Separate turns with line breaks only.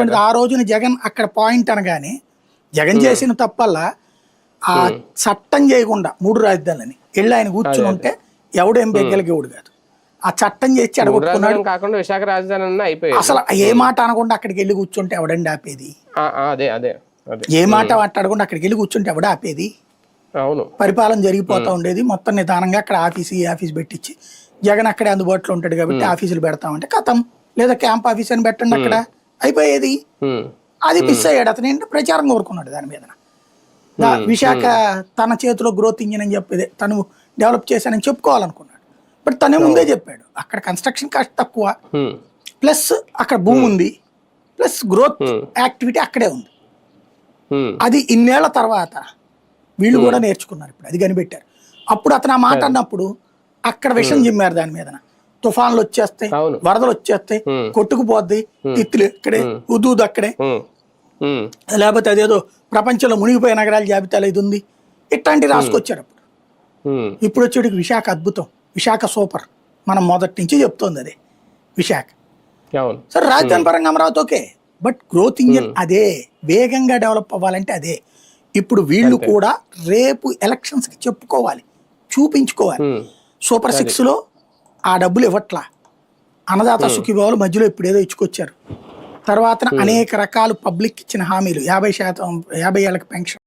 అనేటువంటిది ఆ రోజున జగన్ అక్కడ పాయింట్ అనగానే జగన్ చేసిన తప్పల్లా ఆ చట్టం చేయకుండా మూడు రాజధానులని వెళ్ళి ఆయన కూర్చుని ఉంటే ఎవడు ఏం బెగ్గలిగేవాడు కాదు. ఆ చట్టం చేసి అడగొట్టుకున్నాడు.
కాకుండా విశాఖ రాజధాని
అసలు ఏ మాట అనకుండా అక్కడికి వెళ్ళి కూర్చుంటే ఎవడండి ఆపేది?
అదే అదే
ఏ మాట మాట్లాడకుండా అక్కడికి వెళ్ళి కూర్చుంటే ఎవడ ఆపేది?
అవును.
పరిపాలన జరిగిపోతూ ఉండేది. మొత్తం నిదానంగా అక్కడ ఆఫీస్ ఈ ఆఫీస్ పెట్టించి జగన్ అక్కడే అందుబాటులో ఉంటాడు కాబట్టి ఆఫీసులు పెడతామంటే కథం. లేదా క్యాంప్ ఆఫీస్ అని పెట్టండి అక్కడ. అయిపోయేది? అది మిస్ అయ్యాడు. అతను ఏంటంటే ప్రచారం కోరుకున్నాడు దాని మీద. విశాఖ తన చేతిలో గ్రోత్ ఇంజిన్ అని చెప్పేది తను డెవలప్ చేశానని చెప్పుకోవాలనుకున్నాడు. బట్ తనే ముందే చెప్పాడు అక్కడ కన్స్ట్రక్షన్ కాస్ట్ తక్కువ. ప్లస్ అక్కడ భూమి ఉంది. ప్లస్ గ్రోత్ యాక్టివిటీ అక్కడే ఉంది. అది ఇన్నేళ్ళ తర్వాత వీళ్ళు కూడా నేర్చుకున్నారు ఇప్పుడు. అది కనిపెట్టారు. అప్పుడు అతను ఆ మాట అన్నప్పుడు అక్కడ విషం జిమ్మారు దాని మీద తుఫాన్లు వచ్చేస్తాయి. వరదలు వచ్చేస్తాయి. కొట్టుకుపోద్ది తిత్తులు ఇక్కడే ఉదూదు అక్కడే. లేకపోతే అదేదో ప్రపంచంలో మునిగిపోయే నగరాల జాబితాలో ఇది ఉంది. ఇట్లాంటి రాసుకొచ్చారు అప్పుడు. ఇప్పుడు వచ్చేటికి విశాఖ అద్భుతం. విశాఖ సూపర్. మనం మొదటి నుంచి చెప్తోంది అదే. విశాఖ. సరే రాజధాని పరంగా Amaravati okay. But growth engine అదే. వేగంగా డెవలప్ అవ్వాలంటే అదే. ఇప్పుడు వీళ్ళు కూడా రేపు ఎలక్షన్స్కి చెప్పుకోవాలి. చూపించుకోవాలి. సూపర్ సిక్స్లో ఆ డబ్బులు ఇవ్వట్లా. అన్నదాత సుఖీభావాలు మధ్యలో ఇప్పుడు ఏదో ఇచ్చుకొచ్చారు. తర్వాత అనేక రకాలు పబ్లిక్ ఇచ్చిన హామీలు. యాభై శాతం యాభై ఏళ్ళకి పెన్షన్.